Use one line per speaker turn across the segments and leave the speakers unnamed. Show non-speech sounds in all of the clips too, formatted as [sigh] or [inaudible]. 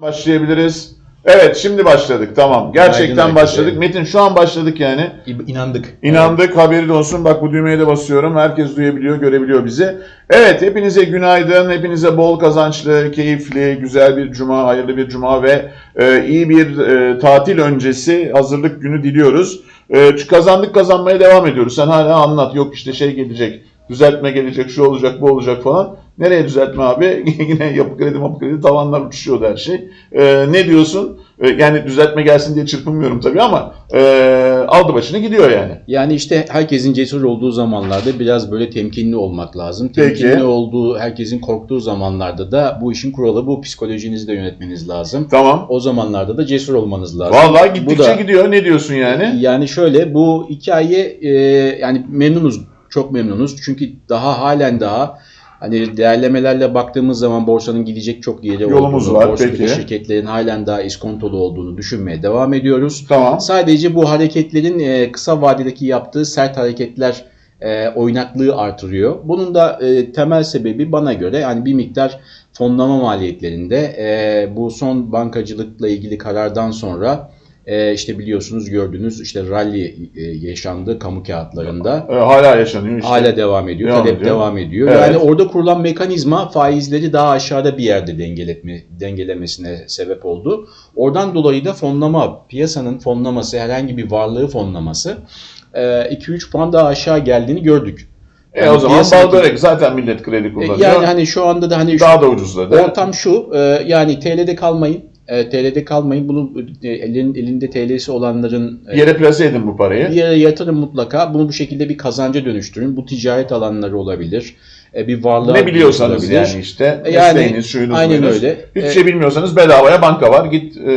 Başlayabiliriz. Evet şimdi başladık tamam. Gerçekten başladık. Metin şu an başladık yani.
İnandık.
İnandık haberin olsun. Bak bu düğmeye de basıyorum. Herkes duyabiliyor, görebiliyor bizi. Evet hepinize günaydın. Hepinize bol kazançlı, keyifli, güzel bir cuma, hayırlı bir cuma ve e, iyi bir e, tatil öncesi hazırlık günü diliyoruz. E, kazandık kazanmaya devam ediyoruz. Sen hala anlat. Yok işte şey gelecek. Düzeltme gelecek, şu olacak, bu olacak falan. Nereye düzeltme abi? [laughs] Yine yapı kredi, mapı kredi, tavanlar uçuşuyordu her şey. E, ne diyorsun? E, yani düzeltme gelsin diye çırpınmıyorum tabii ama e, aldı başını gidiyor yani.
Yani işte herkesin cesur olduğu zamanlarda biraz böyle temkinli olmak lazım.
Peki.
Temkinli olduğu, herkesin korktuğu zamanlarda da bu işin kuralı bu. Psikolojinizi de yönetmeniz lazım.
Tamam.
O zamanlarda da cesur olmanız lazım.
Vallahi gittikçe
Bu da-
gidiyor. Ne diyorsun yani?
Yani şöyle bu hikaye e, yani memnunuz, çok memnunuz. Çünkü daha halen daha hani değerlemelerle baktığımız zaman borsanın gidecek çok yeri
Yolumuz
olduğunu,
var,
borsadaki
peki.
şirketlerin halen daha iskontolu olduğunu düşünmeye devam ediyoruz.
Tamam.
Sadece bu hareketlerin e, kısa vadedeki yaptığı sert hareketler e, oynaklığı artırıyor. Bunun da e, temel sebebi bana göre yani bir miktar fonlama maliyetlerinde e, bu son bankacılıkla ilgili karardan sonra e, işte biliyorsunuz gördünüz işte rally e, yaşandı kamu kağıtlarında.
Ee, hala yaşanıyor işte.
Hala devam ediyor.
Devam
talep
ediyor.
devam ediyor.
Evet.
Yani orada kurulan mekanizma faizleri daha aşağıda bir yerde dengeletme, dengelemesine sebep oldu. Oradan dolayı da fonlama, piyasanın fonlaması, herhangi bir varlığı fonlaması e, 2-3 puan daha aşağı geldiğini gördük.
E,
Yani
o zaman bal börek zaten millet kredi
E,
kullanıyor.
Yani hani şu anda da hani şu-
Daha da ucuzladı.
ortam şu, e, yani TL'de kalmayın. E, TL'de kalmayın. Bunu e, elin, elinde TL'si olanların e,
Bir yere plase edin bu parayı.
bir yere yatırın mutlaka. Bunu bu şekilde bir kazanca dönüştürün. Bu ticaret alanları olabilir. E, bir varlığa
Ne biliyorsanız
olabilir.
yani işte.
E, yani,
mesleğiniz, şuyunuz,
aynen
buyunuz.
öyle.
Hiçbir
E,
şey bilmiyorsanız bedavaya banka var. Git e,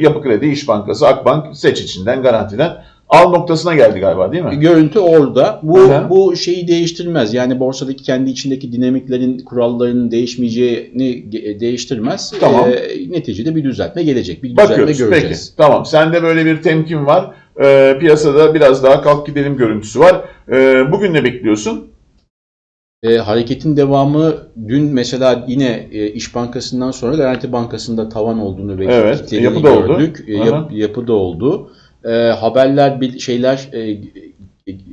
Yapı Kredi, İş Bankası, Akbank seç içinden, garantiden. Al noktasına geldi galiba değil mi?
Görüntü orada. Bu
hı.
bu şeyi değiştirmez. Yani borsadaki kendi içindeki dinamiklerin, kurallarının değişmeyeceğini ge- değiştirmez.
Tamam.
E, neticede bir düzeltme gelecek. Bir düzeltme
Bakıyoruz peki.
göreceğiz.
Tamam. Sende böyle bir temkin var. E, piyasada biraz daha kalk gidelim görüntüsü var. E, bugün ne bekliyorsun?
E, hareketin devamı dün mesela yine e, İş Bankası'ndan sonra Garanti Bankası'nda tavan olduğunu ve
Evet,
kitlediğini
yapıda oldu.
gördük. E,
Aha.
yap- yapıda oldu. E, haberler bir şeyler e,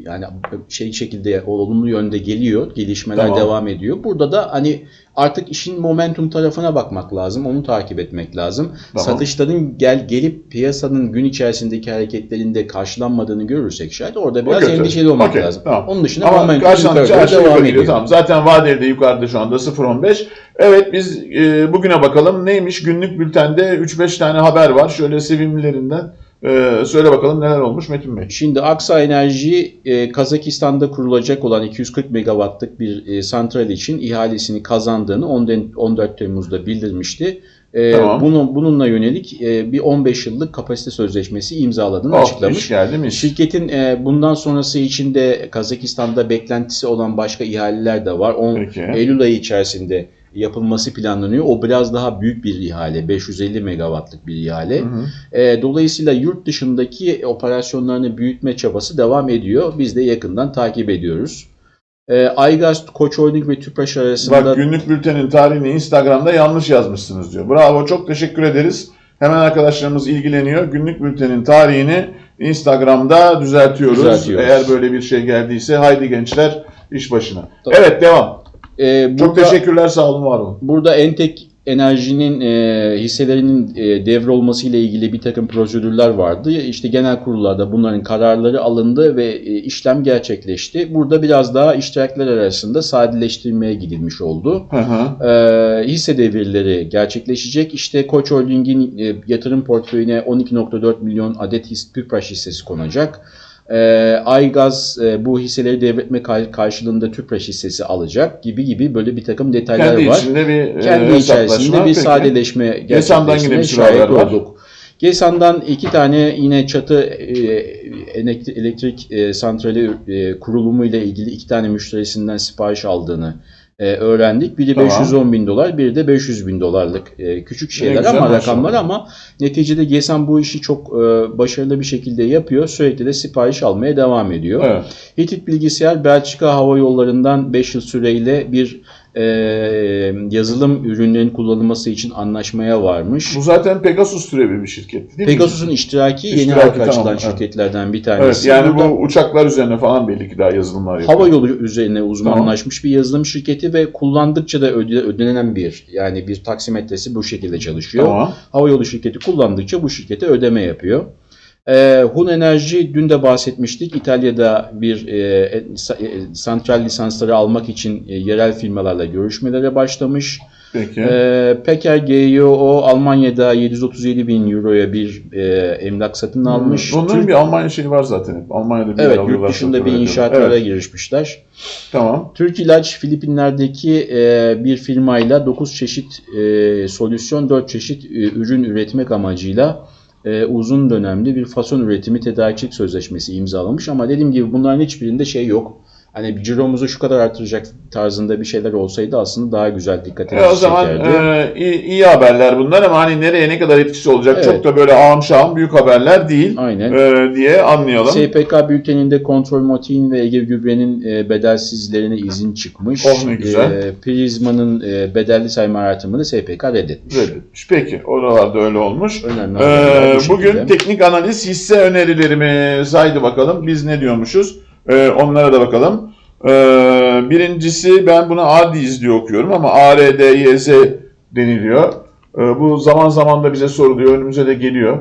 yani şey şekilde olumlu yönde geliyor. Gelişmeler
Tamam.
devam ediyor. Burada da hani artık işin momentum tarafına bakmak lazım. Onu takip etmek lazım.
Tamam.
Satışların gel gelip piyasanın gün içerisindeki hareketlerinde karşılanmadığını görürsek şayet orada biraz
kötü.
endişeli olmak
Okey,
lazım.
tamam.
Onun dışında
Ama
momentum
her şey
devam ediyor.
Tamam. Zaten vadeli de yukarıda şu anda 0.15. Evet biz e, bugüne bakalım. Neymiş? Günlük bültende 3-5 tane haber var. Şöyle sevimlilerinden. E, söyle bakalım neler olmuş Metin Bey.
Şimdi Aksa Enerji e, Kazakistan'da kurulacak olan 240 megawattlık bir e, santral için ihalesini kazandığını 10 14 Temmuz'da bildirmişti. E,
Tamam.
bunun, bununla yönelik e, bir 15 yıllık kapasite sözleşmesi imzaladığını
Oh,
açıklamış.
iş geldi mi?
Şirketin e, bundan sonrası için de Kazakistan'da beklentisi olan başka ihaleler de var. On,
Peki.
Eylül ayı içerisinde yapılması planlanıyor. O biraz daha büyük bir ihale. 550 megawattlık bir ihale.
Hı hı.
E, dolayısıyla yurt dışındaki operasyonlarını büyütme çabası devam ediyor. Biz de yakından takip ediyoruz. E, Aygaz, Koç Holding ve Tüpraş arasında
Bak günlük bültenin tarihini Instagram'da yanlış yazmışsınız diyor. Bravo çok teşekkür ederiz. Hemen arkadaşlarımız ilgileniyor. Günlük bültenin tarihini Instagram'da düzeltiyoruz.
Düzeltiyoruz.
Eğer böyle bir şey geldiyse haydi gençler iş başına.
Tamam.
Evet devam.
E,
Çok
burada-
teşekkürler sağ olun var olun.
Burada Entek Enerji'nin e, hisselerinin e, devrolması ile ilgili bir takım prosedürler vardı. İşte genel kurullarda bunların kararları alındı ve e, işlem gerçekleşti. Burada biraz daha iştirakler arasında sadeleştirmeye gidilmiş oldu.
Hı hı.
E, hisse devirleri gerçekleşecek. İşte Koç Holding'in e, yatırım portföyüne 12.4 milyon adet his, Tüpraş hissesi konacak. E, Aygaz e, bu hisseleri devretme kar- karşılığında Tüpraş hissesi alacak gibi gibi böyle bir takım detaylar
Kendi
var
içinde bir
kendi
e,
içerisinde
hesaplaşma.
bir sadeleşme gerçekleşmeye
sürü
şahit
haber var.
olduk. GESAM'dan iki tane yine çatı e, elektrik, e, santrali kurulumu ile ilgili iki tane müşterisinden sipariş aldığını e, öğrendik. Biri
Tamam.
510 bin dolar, biri de 500 bin dolarlık e, küçük şeyler ama
maşallah.
rakamlar ama neticede GESAM bu işi çok e, başarılı bir şekilde yapıyor. Sürekli de sipariş almaya devam ediyor.
Evet.
Hitit Bilgisayar Belçika Hava Yolları'ndan 5 yıl süreyle bir e, yazılım ürünlerin kullanılması için anlaşmaya varmış.
Bu zaten Pegasus türevi bir şirket değil?
Pegasus'un iştiraki, yeni
İştiraki,
halka açılan
tamam, evet.
şirketlerden bir
Evet,
tanesi.
yani
Burada-
bu uçaklar üzerine falan belli ki daha yazılımlar yapıyor.
Hava yolu üzerine uzmanlaşmış bir yazılım şirketi ve kullandıkça da öde- ödenen bir yani bir taksimetresi bu şekilde çalışıyor.
Tamam.
Hava yolu şirketi kullandıkça bu şirkete ödeme yapıyor. Ee, Hun Enerji dün de bahsetmiştik. İtalya'da bir e, e, e, santral lisansları almak için e, yerel firmalarla görüşmelere başlamış.
Peki.
Ee, Peker GYO Almanya'da 737 bin euroya bir e, emlak satın almış.
Hmm, Onların
Türk-
bir Almanya şeyi var zaten hep. Almanya'da bir
evet, yurt dışında bir inşaatlara
Evet,
girişmişler.
tamam.
Türk İlaç Filipinler'deki e, bir firmayla 9 çeşit e, solüsyon, 4 çeşit e, ürün üretmek amacıyla e, uzun dönemli bir fason üretimi tedarikçilik sözleşmesi imzalamış. Ama dediğim gibi bunların hiçbirinde şey yok. Hani ciromuzu şu kadar artıracak tarzında bir şeyler olsaydı aslında daha güzel dikkatimizi
E, o zaman e, iyi, iyi haberler bunlar ama hani nereye ne kadar etkisi olacak
Evet.
çok da böyle ağam şahım büyük haberler değil
Aynen.
e, diye anlayalım.
SPK bülteninde Kontrol Motin ve Ege Gübre'nin e, bedelsizlerine izin çıkmış.
Oh, ne güzel.
E, Prizma'nın e, bedelli sayma artımını SPK reddetmiş.
Reddetmiş. Peki oralarda öyle olmuş.
Önemli bu
bugün
şekilde.
teknik analiz hisse önerilerimiz. Haydi bakalım biz ne diyormuşuz? Ee, onlara da bakalım. Ee, birincisi ben bunu ARDİZ diye okuyorum ama ARDYZ deniliyor. Ee, bu zaman zaman da bize soruluyor. Önümüze de geliyor.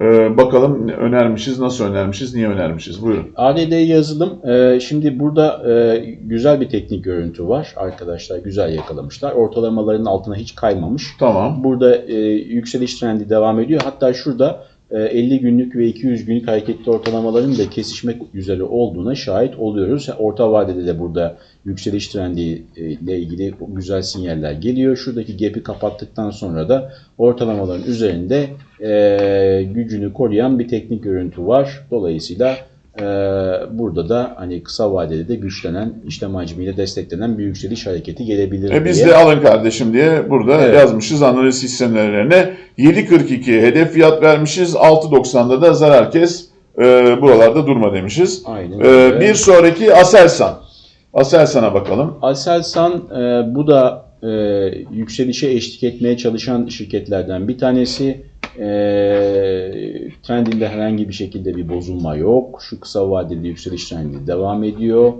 Ee, bakalım önermişiz, nasıl önermişiz, niye önermişiz? Buyurun.
ADD yazılım. e, şimdi burada e, güzel bir teknik görüntü var. Arkadaşlar güzel yakalamışlar. Ortalamaların altına hiç kaymamış.
Tamam.
Burada e, yükseliş trendi devam ediyor. Hatta şurada e, 50 günlük ve 200 günlük hareketli ortalamaların da kesişmek üzere olduğuna şahit oluyoruz. Orta vadede de burada yükseliş trendi ile ilgili güzel sinyaller geliyor. Şuradaki gap'i kapattıktan sonra da ortalamaların üzerinde e, gücünü koruyan bir teknik görüntü var. Dolayısıyla e, burada da hani kısa vadede de güçlenen, işlem hacmiyle desteklenen bir yükseliş hareketi gelebilir
E biz
diye.
de alın kardeşim diye burada
Evet.
yazmışız analiz hisselerine. 7.42 hedef fiyat vermişiz. 6.90'da da zarar kes. e, buralarda durma demişiz.
Aynen
Ee,
öyle.
bir sonraki Aselsan. Aselsan'a bakalım.
Aselsan e, bu da e, yükselişe eşlik etmeye çalışan şirketlerden bir tanesi. E, trendinde herhangi bir şekilde bir bozulma yok. Şu kısa vadeli yükseliş trendi devam ediyor.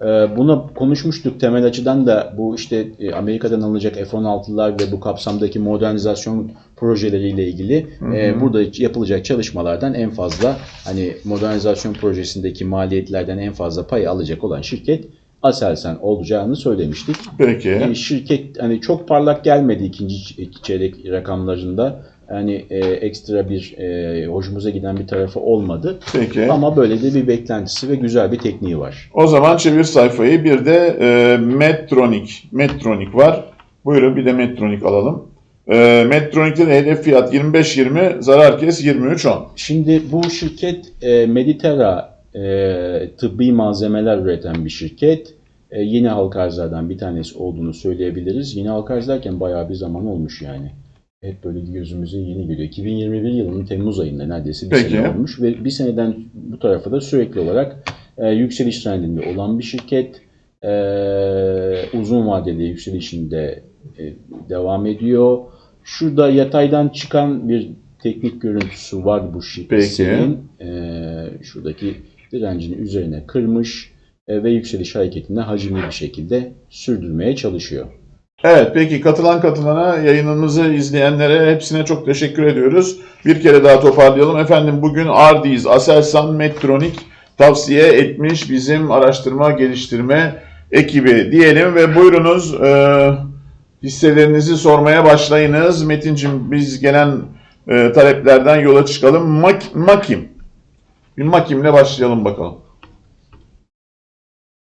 E, buna konuşmuştuk temel açıdan da bu işte e, Amerika'dan alınacak F-16'lar ve bu kapsamdaki modernizasyon projeleriyle ilgili e, burada yapılacak çalışmalardan en fazla hani modernizasyon projesindeki maliyetlerden en fazla pay alacak olan şirket Aselsan olacağını söylemiştik.
Peki.
E, şirket hani çok parlak gelmedi ikinci çeyrek rakamlarında. Yani e, ekstra bir e, hoşumuza giden bir tarafı olmadı.
Peki.
Ama böyle de bir beklentisi ve güzel bir tekniği var.
O zaman çevir sayfayı. Bir de e, Medtronic. Medtronic var. Buyurun bir de Medtronic alalım. E, Medtronic'te de hedef fiyat 25.20, zarar kes 23.10.
Şimdi bu şirket e, Meditera e, tıbbi malzemeler üreten bir şirket. E, yeni halka arzlardan bir tanesi olduğunu söyleyebiliriz. Yeni halka arz derken bayağı bir zaman olmuş yani. Hep böyle gözümüze yeni geliyor. 2021 yılının Temmuz ayında neredeyse bir
Peki.
sene olmuş ve bir seneden bu tarafa da sürekli olarak e, yükseliş trendinde olan bir şirket. E, uzun vadeli yükselişinde e, devam ediyor. Şurada yataydan çıkan bir teknik görüntüsü var bu şirketin. E, şuradaki direncin üzerine kırmış e, ve yükseliş hareketini hacimli bir şekilde sürdürmeye çalışıyor.
Evet peki katılan katılana yayınımızı izleyenlere hepsine çok teşekkür ediyoruz. Bir kere daha toparlayalım. Efendim bugün Ardiz, Aselsan, Medtronic tavsiye etmiş bizim araştırma geliştirme ekibi diyelim ve buyurunuz e, hisselerinizi sormaya başlayınız. Metin'cim biz gelen e, taleplerden yola çıkalım. Mak- Makim. Bir Makim'le başlayalım bakalım.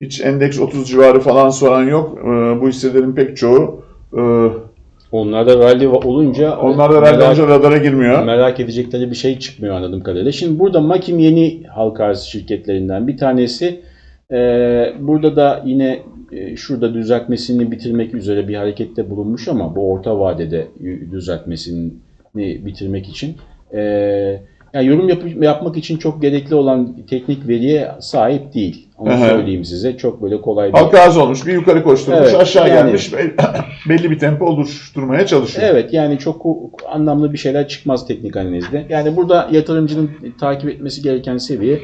Hiç endeks 30 civarı falan soran yok. E, bu hisselerin pek çoğu e,
Onlarda rally olunca
onlar da
merak-
radyanca radara girmiyor.
merak edecekleri bir şey çıkmıyor anladığım kadarıyla. Şimdi burada Makim yeni halka arz şirketlerinden bir tanesi. Ee, burada da yine e, şurada düzeltmesini bitirmek üzere bir harekette bulunmuş ama bu orta vadede düzeltmesini bitirmek için. Ee, Yani yorum yap- yapmak için çok gerekli olan teknik veriye sahip değil. Onu
Aha.
söyleyeyim size. Çok böyle kolay değil.
Halka az olmuş, bir yukarı koşturmuş,
Evet,
aşağı
yani-
gelmiş, be- [laughs] belli bir tempo oluşturmaya çalışıyor.
Evet yani çok o- anlamlı bir şeyler çıkmaz teknik analizde. Yani burada yatırımcının takip etmesi gereken seviye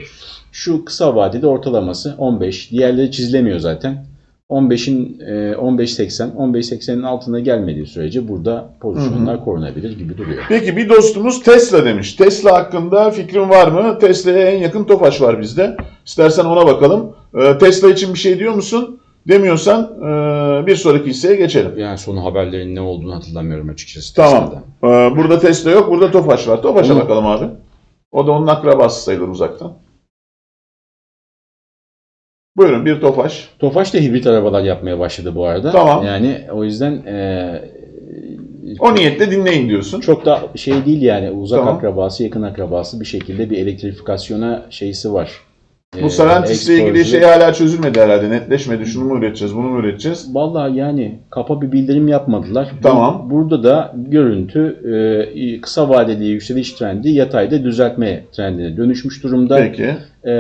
şu kısa vadede ortalaması 15. Diğerleri çizilemiyor zaten. 15'in e, 15.80, 15.80'in altına gelmediği sürece burada pozisyonlar korunabilir gibi duruyor.
Peki bir dostumuz Tesla demiş. Tesla hakkında fikrin var mı? Tesla'ya en yakın Tofaş var bizde. İstersen ona bakalım. Ee, Tesla için bir şey diyor musun? Demiyorsan e, bir sonraki hisseye geçelim.
Yani son haberlerin ne olduğunu hatırlamıyorum açıkçası.
Tamam.
Tesla'da.
Ee, burada Tesla yok, burada Tofaş var. Tofaş'a
Onu-
bakalım abi. O da onun akrabası sayılır uzaktan. Buyurun bir Tofaş.
Tofaş da hibrit arabalar yapmaya başladı bu arada.
Tamam.
Yani o yüzden e,
O niyetle dinleyin diyorsun.
çok da şey değil yani uzak
Tamam.
akrabası, yakın akrabası bir şekilde bir elektrifikasyona şeysi var.
Bu
Ee,
Stellantis'le ilgili şey hala çözülmedi herhalde. Netleşmedi. Şunu mu üreteceğiz, bunu mu üreteceğiz?
Vallahi yani kapa bir bildirim yapmadılar. Bu-
Tamam.
Burada da görüntü e, kısa vadeli yükseliş trendi yatayda düzeltme trendine dönüşmüş durumda.
Peki.
E,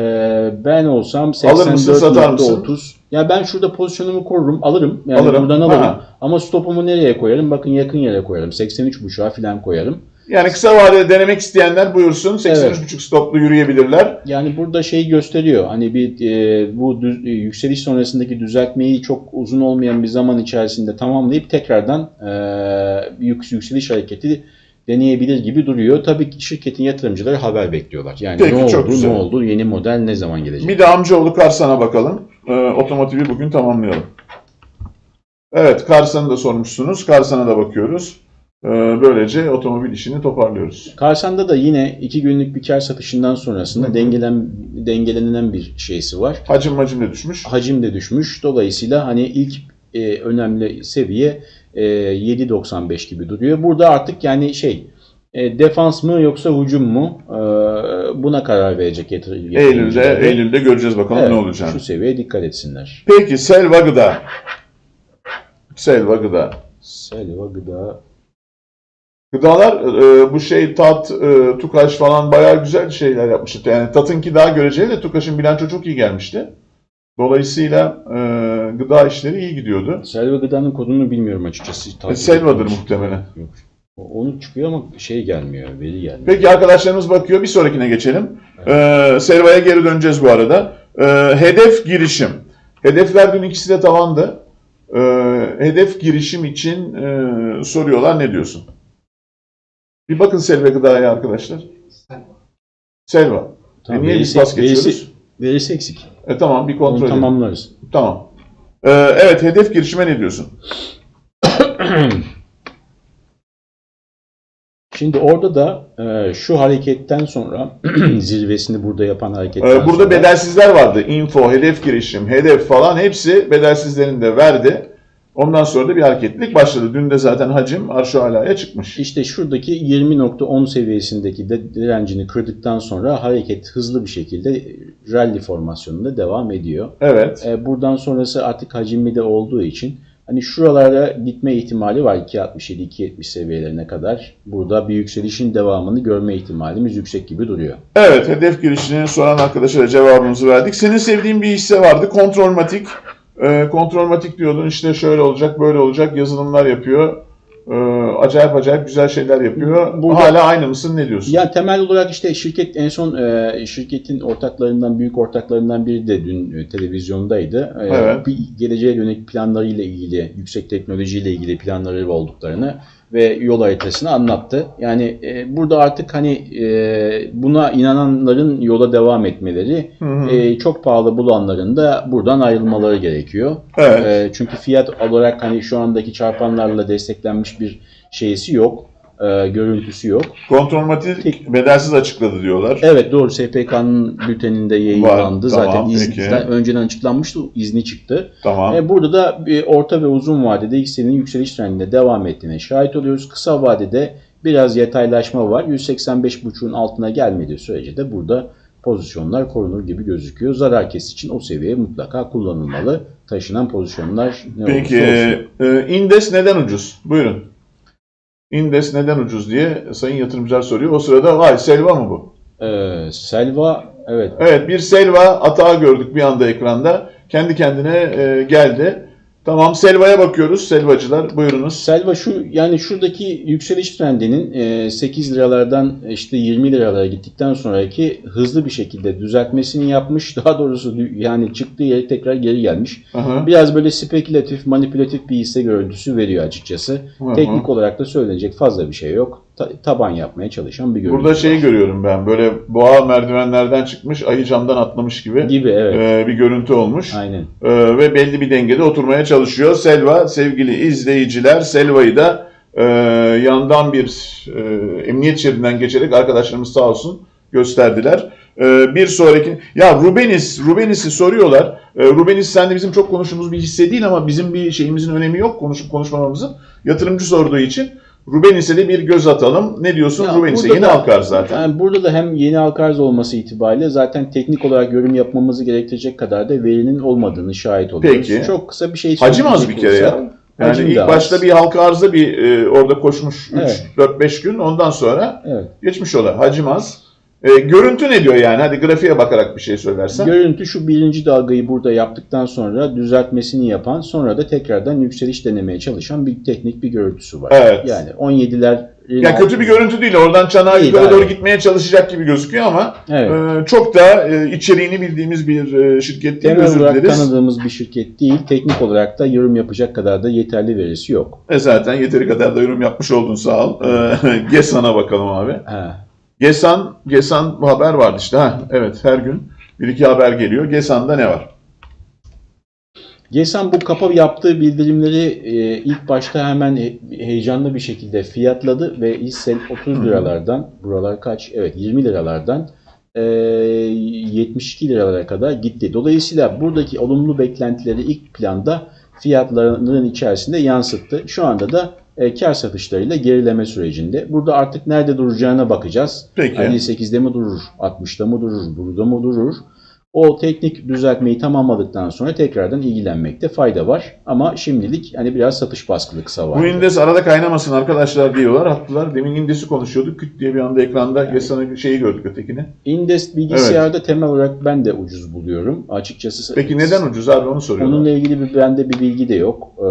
ben olsam
Alır mısın, satar mısın?
84.30. Ya ben şurada pozisyonumu korurum, alırım. Yani
Alırım.
buradan alırım.
Ha.
Ama stopumu nereye koyarım? Bakın yakın yere koyarım. 83.5'a falan koyarım.
Yani kısa vadede denemek isteyenler buyursun. 83.5 stoplu yürüyebilirler.
Yani burada şey gösteriyor. Hani bir e, bu düz- e, yükseliş sonrasındaki düzeltmeyi çok uzun olmayan bir zaman içerisinde tamamlayıp tekrardan e, yük- yükseliş hareketi deneyebilir gibi duruyor. Tabii ki şirketin yatırımcıları haber bekliyorlar. Yani
Peki,
ne oldu,
güzel.
ne oldu, yeni model ne zaman gelecek?
Bir de amcaoğlu Karsan'a bakalım. Ee, otomotivi bugün tamamlayalım. Evet, Karsan'ı da sormuşsunuz. Karsan'a da bakıyoruz. Ee, böylece otomobil işini toparlıyoruz.
Karsan'da da yine iki günlük bir kar satışından sonrasında
Hı
dengelen dengelenen bir şeysi var.
Hacim macim de düşmüş.
hacim de düşmüş. Dolayısıyla hani ilk e, önemli seviye e, 7.95 gibi duruyor. Burada artık yani şey e, defans mı yoksa hücum mu E, buna karar verecek yatır-
Eylül'de,
yatırımcılar.
Eylül'de göreceğiz bakalım
Evet,
ne olacak.
Şu seviyeye dikkat etsinler.
Peki Selva Gıda. Selva Gıda.
Selva gıda.
Gıdalar e, bu şey Tat, e, Tukaş falan bayağı güzel şeyler yapmıştı. Yani Tat'ınki daha göreceli de Tukaş'ın bilanço çok iyi gelmişti. Dolayısıyla e, gıda işleri iyi gidiyordu.
Selva gıdanın kodunu bilmiyorum açıkçası.
E, Selva'dır muhtemelen.
Yok. O- Onu çıkıyor ama şey gelmiyor, veri gelmiyor.
Peki arkadaşlarımız bakıyor. Bir sonrakine geçelim. Ee, Selva'ya geri döneceğiz bu arada. Ee, hedef girişim. Hedefler dün ikisi de tavandı. Ee, hedef girişim için e, soruyorlar. Ne diyorsun? Bir bakın Selva Gıda'ya arkadaşlar. Selva.
Tamam,
e niye biz
verisi-
pas geçiyoruz?
verisi- verisi eksik.
E tamam bir
Onu
kontrol edelim.
tamamlarız.
Tamam. Ee, evet hedef girişime ne diyorsun? [coughs]
Şimdi orada da e, şu hareketten sonra [clears throat] zirvesini burada yapan hareketten
Ee, burada
sonra
bedelsizler vardı. Info, hedef girişim, hedef falan hepsi bedelsizlerin de verdi. Ondan sonra da bir hareketlilik başladı. Dün de zaten hacim arşa alaya çıkmış.
işte şuradaki 20.10 seviyesindeki de direncini kırdıktan sonra hareket hızlı bir şekilde rally formasyonunda devam ediyor.
Evet.
E, buradan sonrası artık hacimli de olduğu için hani şuralara gitme ihtimali var 2.67-2.70 seviyelerine kadar. Burada bir yükselişin devamını görme ihtimalimiz yüksek gibi duruyor.
Evet, hedef girişini soran arkadaşa da cevabımızı verdik. Senin sevdiğin bir hisse vardı. Kontrolmatik. Ee, kontrolmatik diyordun işte şöyle olacak, böyle olacak. Yazılımlar yapıyor. Ee, acayip acayip güzel şeyler yapıyor.
Burada-
Hala aynı mısın? Ne diyorsun?
Ya temel olarak işte şirket en son e, şirketin ortaklarından büyük ortaklarından biri de dün e, televizyondaydı. E,
Evet.
Bir geleceğe dönük planlarıyla ilgili, yüksek teknolojiyle ilgili planları olduklarını ve yol haritasını anlattı. Yani e, burada artık hani e, buna inananların yola devam etmeleri,
Hı hı.
e, çok pahalı bulanların da buradan ayrılmaları gerekiyor.
evet.
E, çünkü fiyat olarak hani şu andaki çarpanlarla desteklenmiş bir şeysi yok, e, görüntüsü yok.
Kontrolmatik bedelsiz açıkladı diyorlar.
Evet doğru SPK'nın bülteninde yayınlandı.
Var,
Zaten
tamam,
iz-
peki.
zaten önceden açıklanmıştı. izni çıktı.
Tamam.
E, burada da bir orta ve uzun vadede hissenin yükseliş trendinde devam ettiğine şahit oluyoruz. Kısa vadede biraz yataylaşma var. 185.5'un altına gelmediği sürece de burada pozisyonlar korunur gibi gözüküyor. Zarar kes için o seviye mutlaka kullanılmalı. Taşınan pozisyonlar ne
Peki
olursa olsun.
e, Indes neden ucuz? Buyurun. Indes neden ucuz diye sayın yatırımcılar soruyor. O sırada vay Selva mı bu?
Ee, Selva evet
Evet bir Selva atağı gördük bir anda ekranda. Kendi kendine e, geldi. Tamam Selva'ya bakıyoruz. Selvacılar buyurunuz.
Selva şu yani şuradaki yükseliş trendinin e, 8 liralardan işte 20 liralara gittikten sonraki hızlı bir şekilde düzeltmesini yapmış. Daha doğrusu yani çıktığı yere tekrar geri gelmiş.
Aha.
Biraz böyle spekülatif, manipülatif bir hisse görüntüsü veriyor açıkçası.
Hı.
Teknik olarak da söylenecek fazla bir şey yok. Ta- taban yapmaya çalışan bir görüntü.
Burada şeyi
var.
görüyorum ben. Böyle boğa merdivenlerden çıkmış, ayı camdan atlamış gibi
gibi evet.
e, bir görüntü olmuş.
Aynen.
E, ve belli bir dengede oturmaya çalışıyor. Selva, sevgili izleyiciler, Selva'yı da e, yandan bir e, emniyet şeridinden geçerek arkadaşlarımız sağ olsun gösterdiler. E, bir sonraki, ya Rubenis, Rubenis'i soruyorlar. E, Rubenis sen de bizim çok konuştuğumuz bir hisse değil ama bizim bir şeyimizin önemi yok konuşup konuşmamamızın. Yatırımcı sorduğu için Rubenis'e de bir göz atalım. Ne diyorsun? Rubenis'e yeni
da-
halka arz zaten.
Yani burada da hem yeni halka arz olması itibariyle zaten teknik olarak yorum yapmamızı gerektirecek kadar da verinin olmadığını şahit oluyoruz.
Peki.
Çok kısa bir şey
Hacim az bir kere ya. Yani
hacim
ilk
de az.
başta bir halka arzda bir e, orada koşmuş 3
Evet.
4 5 gün ondan sonra
Evet.
geçmiş ola. Hacim az. E, görüntü ne diyor yani? Hadi grafiğe bakarak bir şey söylersen.
Görüntü şu birinci dalgayı burada yaptıktan sonra düzeltmesini yapan sonra da tekrardan yükseliş denemeye çalışan bir teknik bir görüntüsü var.
Evet.
Yani 17'ler
ya kötü bir görüntü değil. Oradan çanağa
Değil,
yukarı doğru
aynen.
gitmeye çalışacak gibi gözüküyor ama
Evet.
e, çok da e, içeriğini bildiğimiz bir e, şirket değil.
Temel olarak
dileriz.
tanıdığımız bir şirket değil. Teknik olarak da yorum yapacak kadar da yeterli verisi yok.
E, zaten yeteri kadar da yorum yapmış oldun sağ ol. E, [laughs] Gesan'a bakalım abi.
Ha.
Gesan, Gesan bu haber vardı işte. Ha, evet her gün bir iki haber geliyor. Gesan'da ne var?
GESAN bu kapa yaptığı bildirimleri e, ilk başta hemen he- heyecanlı bir şekilde fiyatladı ve hisse 30 liralardan, buralar kaç? Evet 20 liralardan e, 72 liralara kadar gitti. Dolayısıyla buradaki olumlu beklentileri ilk planda fiyatlarının içerisinde yansıttı. Şu anda da e, kar satışlarıyla gerileme sürecinde. Burada artık nerede duracağına bakacağız.
Peki.
58'de mi durur, 60'da mı durur, burada mı durur? O teknik düzeltmeyi tamamladıktan sonra tekrardan ilgilenmekte fayda var. Ama şimdilik hani biraz satış baskılı kısa var.
Bu indes arada kaynamasın arkadaşlar diyorlar. Attılar. Demin indesi konuşuyorduk. Küt diye bir anda ekranda Gesan'ın şeyi gördük ötekini.
Indes bilgisayarda temel olarak ben de ucuz buluyorum. Açıkçası
Peki neden ucuz abi onu soruyorlar.
Onunla ilgili bir bende bir bilgi de yok. Ee,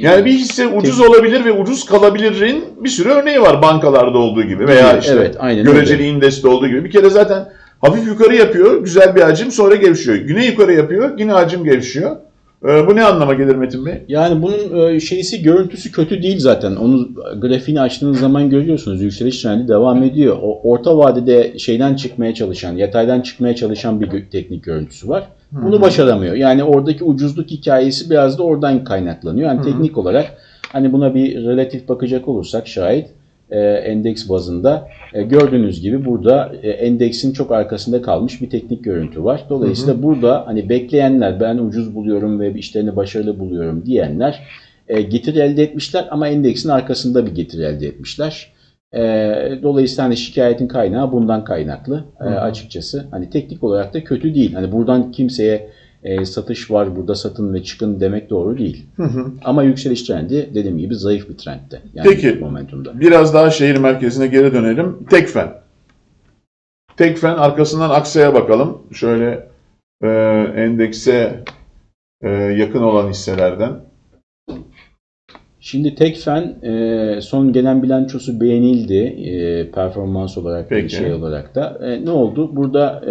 Yani bir hisse ucuz olabilir ve ucuz kalabilirin bir sürü örneği var bankalarda olduğu gibi veya işte
evet, aynen
göreceli
öyle.
indeste olduğu gibi. Bir kere zaten hafif yukarı yapıyor, güzel bir hacim sonra gevşiyor. Güne yukarı yapıyor, yine hacim gevşiyor. Ee, bu ne anlama gelir Metin Bey?
Yani bunun e, şeysi görüntüsü kötü değil zaten. Onu grafiğini açtığınız zaman görüyorsunuz. Yükseliş trendi devam ediyor. O orta vadede şeyden çıkmaya çalışan, yataydan çıkmaya çalışan bir teknik görüntüsü var. Bunu başaramıyor. Yani oradaki ucuzluk hikayesi biraz da oradan kaynaklanıyor. Yani teknik olarak hani buna bir relatif bakacak olursak şayet endeks bazında e, gördüğünüz gibi burada e, endeksin çok arkasında kalmış bir teknik görüntü var. Dolayısıyla burada hani bekleyenler ben ucuz buluyorum ve işlerini başarılı buluyorum diyenler e, getiri elde etmişler ama endeksin arkasında bir getiri elde etmişler. E, dolayısıyla hani şikayetin kaynağı bundan kaynaklı e, açıkçası. Hani teknik olarak da kötü değil. Hani buradan kimseye e, satış var burada satın ve çıkın demek doğru değil. Ama yükseliş trendi dediğim gibi zayıf bir trendde. Yani
Peki.
momentumda.
Biraz daha şehir merkezine geri dönelim. Tekfen. Tekfen arkasından Aksa'ya bakalım. Şöyle e, endekse e, yakın olan hisselerden.
Şimdi Tekfen e, son gelen bilançosu beğenildi e, performans olarak
Peki.
şey olarak da. E, ne oldu? Burada e,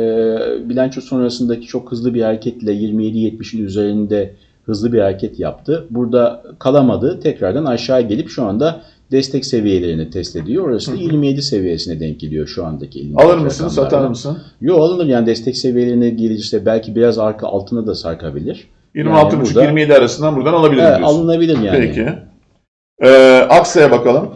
bilanço sonrasındaki çok hızlı bir hareketle 27-70'in üzerinde hızlı bir hareket yaptı. Burada kalamadı. Tekrardan aşağı gelip şu anda destek seviyelerini test ediyor. Orası da 27 seviyesine denk geliyor şu andaki
Alır mısın, satar mısın?
Yo alınır yani destek seviyelerine gelirse belki biraz arka altına da sarkabilir. Yani
26,5-27
burada-
arasından buradan alabiliriz
Evet,
diyorsun.
alınabilir yani.
Peki. Ee, Aksa'ya bakalım.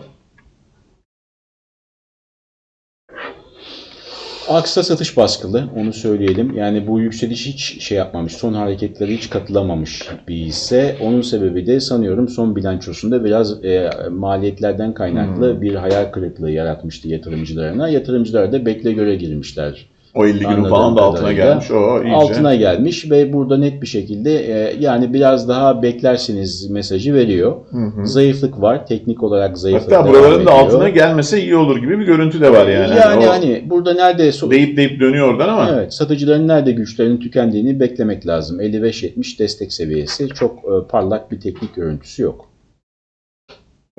Aksa satış baskılı onu söyleyelim. Yani bu yükseliş hiç şey yapmamış. Son hareketleri hiç katılamamış bir hisse. Onun sebebi de sanıyorum son bilançosunda biraz e, maliyetlerden kaynaklı bir hayal kırıklığı yaratmıştı yatırımcılarına. Yatırımcılar da bekle göre girmişler
O 50 günün falan da altına
kadarıyla
gelmiş. O iyice.
altına gelmiş ve burada net bir şekilde e, yani biraz daha beklersiniz mesajı veriyor.
Hı hı.
Zayıflık var. Teknik olarak zayıflık
Hatta buraların da altına gelmese iyi olur gibi bir görüntü de var yani.
Yani hani burada nerede
deyip deyip dönüyor oradan ama.
Evet, satıcıların nerede güçlerinin tükendiğini beklemek lazım. 55-70 destek seviyesi. Çok e, parlak bir teknik görüntüsü yok.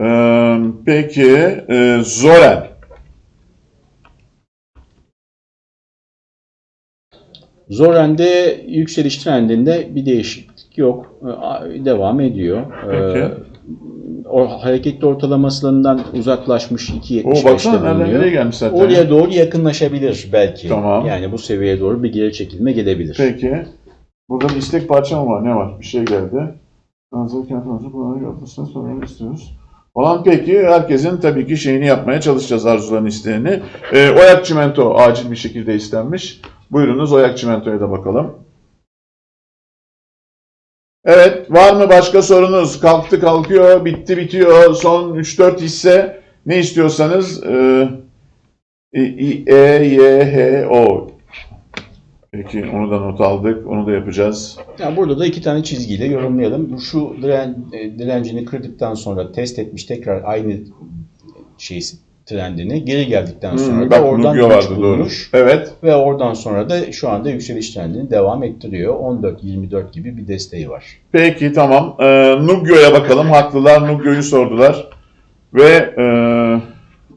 Ee, peki e, Zoren.
Zoren'de yükseliş trendinde bir değişiklik yok. E, a- Devam ediyor. E,
Peki.
O hareketli ortalamasından uzaklaşmış
O
2.75'te
baksana nereden nereye
bulunuyor.
gelmiş zaten.
Oraya doğru yakınlaşabilir belki.
Tamam.
Yani bu seviyeye doğru bir geri çekilme gelebilir.
Peki. Burada bir istek parça mı var? Ne var? Bir şey geldi. Hazır kent hazır bunları yapmasını sonra istiyoruz. Olan peki herkesin tabii ki şeyini yapmaya çalışacağız arzuların isteğini. Ee, Oyak Çimento acil bir şekilde istenmiş. Buyurunuz Oyak Çimento'ya da bakalım. Evet var mı başka sorunuz? Kalktı kalkıyor, bitti bitiyor. Son 3-4 hisse ne istiyorsanız e, e, Y, H, O. Peki onu da not aldık. Onu da yapacağız.
Ya burada da iki tane çizgiyle yorumlayalım. Şu e, direncini kırdıktan sonra test etmiş tekrar aynı şeysi trendini geri geldikten sonra
Hmm,
da oradan
doğru.
bulmuş
Evet.
ve oradan sonra da şu anda yükseliş trendini devam ettiriyor. 14-24 gibi bir desteği var.
Peki tamam. Ee, Nubio'ya bakalım. Haklılar. Nubio'yu sordular. Ve e,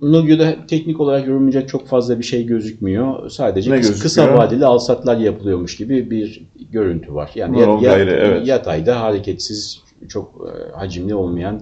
Nubio'da teknik olarak yorumlayacak çok fazla bir şey gözükmüyor. Sadece
Ne
kısa, kısa vadeli alsatlar yapılıyormuş gibi bir görüntü var. Yani
Yol
ya-
gayrı, evet.
yatayda hareketsiz çok e, hacimli olmayan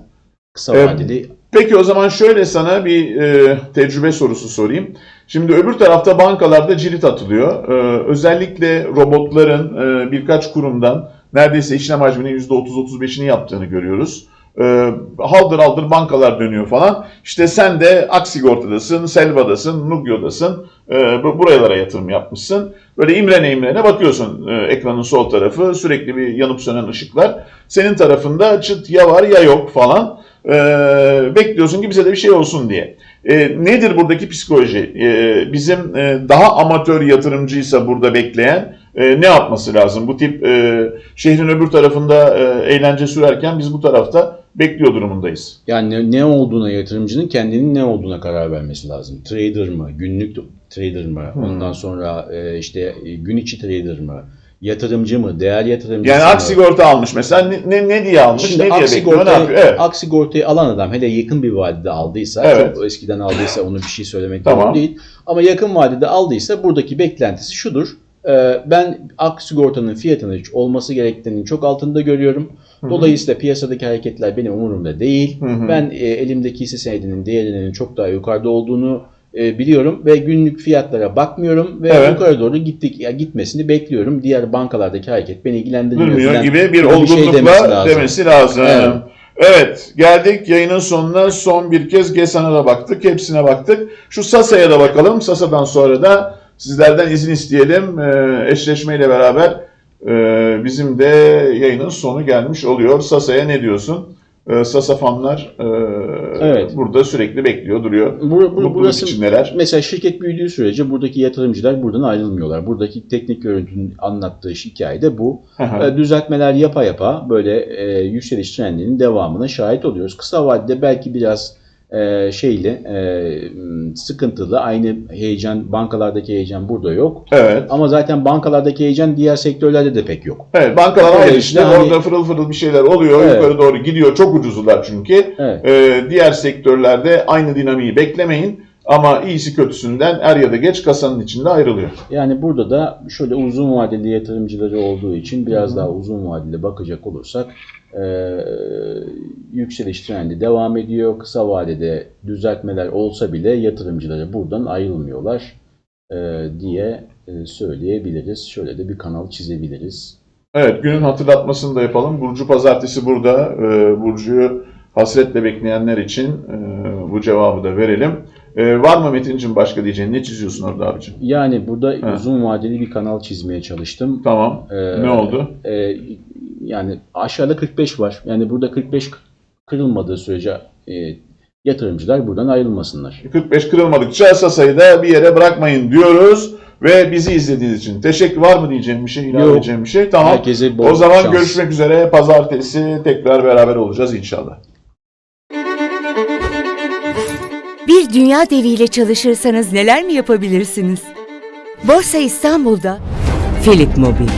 kısa
Evet.
vadeli
Peki o zaman şöyle sana bir e, tecrübe sorusu sorayım. Şimdi öbür tarafta bankalarda cirit atılıyor. E, özellikle robotların e, birkaç kurumdan neredeyse işlem hacminin %30-35'ini yaptığını görüyoruz. E, haldır haldır bankalar dönüyor falan. İşte sen de Aksigorta'dasın, Selva'dasın, Nubio'dasın. E, bu- buralara yatırım yapmışsın. Böyle imrene imrene bakıyorsun e, ekranın sol tarafı. Sürekli bir yanıp sönen ışıklar. Senin tarafında çıt ya var ya yok falan. Ee, bekliyorsun ki bize de bir şey olsun diye. Ee, nedir buradaki psikoloji? Ee, bizim e, daha amatör yatırımcıysa burada bekleyen e, ne yapması lazım? Bu tip e, şehrin öbür tarafında e, eğlence sürerken biz bu tarafta bekliyor durumundayız.
Yani ne- ne olduğuna yatırımcının kendinin ne olduğuna karar vermesi lazım. Trader mı, günlük trader mı,
Hmm.
ondan sonra e, işte e, gün içi trader mı, yatırımcı mı, değer yatırımcısı
Yani
mı?
aksigorta almış mesela ne, ne, ne diye almış,
Şimdi
ne diye bekliyor, ne yapıyor? Evet.
aksigortayı alan adam hele yakın bir vadede aldıysa,
Evet.
çok eskiden aldıysa onu bir şey söylemek
Tamam.
doğru değil. Ama yakın vadede aldıysa buradaki beklentisi şudur. e, Ben aksigortanın fiyatının olması gerektiğinin çok altında görüyorum. Dolayısıyla piyasadaki hareketler benim umurumda değil.
Hı hı.
Ben e, elimdeki hisse senedinin değerinin çok daha yukarıda olduğunu e, biliyorum ve günlük fiyatlara bakmıyorum ve
Evet.
yukarı doğru gittik ya gitmesini bekliyorum. Diğer bankalardaki hareket beni ilgilendirmiyor.
Durmuyor gibi bir olgunlukla
şey demesi lazım.
demesi lazım.
Evet.
Evet. geldik yayının sonuna. Son bir kez GESAN'a da baktık, hepsine baktık. Şu SASA'ya da bakalım. SASA'dan sonra da sizlerden izin isteyelim. Ee, eşleşmeyle beraber e, bizim de yayının sonu gelmiş oluyor. SASA'ya ne diyorsun? Ee, Sasa fanlar e,
Evet.
burada sürekli bekliyor, duruyor.
Bu, bu,
Mutluluk
burası
içindeler.
mesela şirket büyüdüğü sürece buradaki yatırımcılar buradan ayrılmıyorlar. Buradaki teknik görüntünün anlattığı hikaye de bu. E, düzeltmeler yapa yapa böyle e, yükseliş trendinin devamına şahit oluyoruz. Kısa vadede belki biraz e, şeyle e, sıkıntılı aynı heyecan bankalardaki heyecan burada yok.
evet.
Ama zaten bankalardaki heyecan diğer sektörlerde de pek yok.
Evet, bankalar ayrı işte.
Hani-
Orada fırıl fırıl bir şeyler oluyor.
Evet.
Yukarı doğru gidiyor. Çok ucuzlar çünkü.
Evet.
Ee, diğer sektörlerde aynı dinamiği beklemeyin. Ama iyisi kötüsünden er ya da geç kasanın içinde ayrılıyor.
Yani burada da şöyle uzun vadeli yatırımcıları olduğu için biraz daha uzun vadeli bakacak olursak e, yükseliş trendi devam ediyor. Kısa vadede düzeltmeler olsa bile yatırımcıları buradan ayrılmıyorlar e, diye e, söyleyebiliriz. Şöyle de bir kanal çizebiliriz.
Evet, günün hatırlatmasını da yapalım. Burcu pazartesi burada. Ee, Burcu'yu hasretle bekleyenler için e, bu cevabı da verelim. Ee, var mı Metin'cim başka diyeceğin? Ne çiziyorsun orada abicim?
Yani burada
Ha.
uzun vadeli bir kanal çizmeye çalıştım.
Tamam.
Ee,
ne oldu?
E, yani aşağıda 45 var. Yani burada 45 kırılmadığı sürece e, yatırımcılar buradan ayrılmasınlar.
45 kırılmadıkça Sasa'yı da bir yere bırakmayın diyoruz. ve bizi izlediğiniz için. Teşekkür var mı diyeceğim bir şey, ilave edeceğim bir şey? Tamam.
Herkese bol
o zaman
şans.
görüşmek üzere. Pazartesi tekrar beraber olacağız inşallah.
Bir dünya deviyle çalışırsanız neler mi yapabilirsiniz? Borsa İstanbul'da Philip Mobil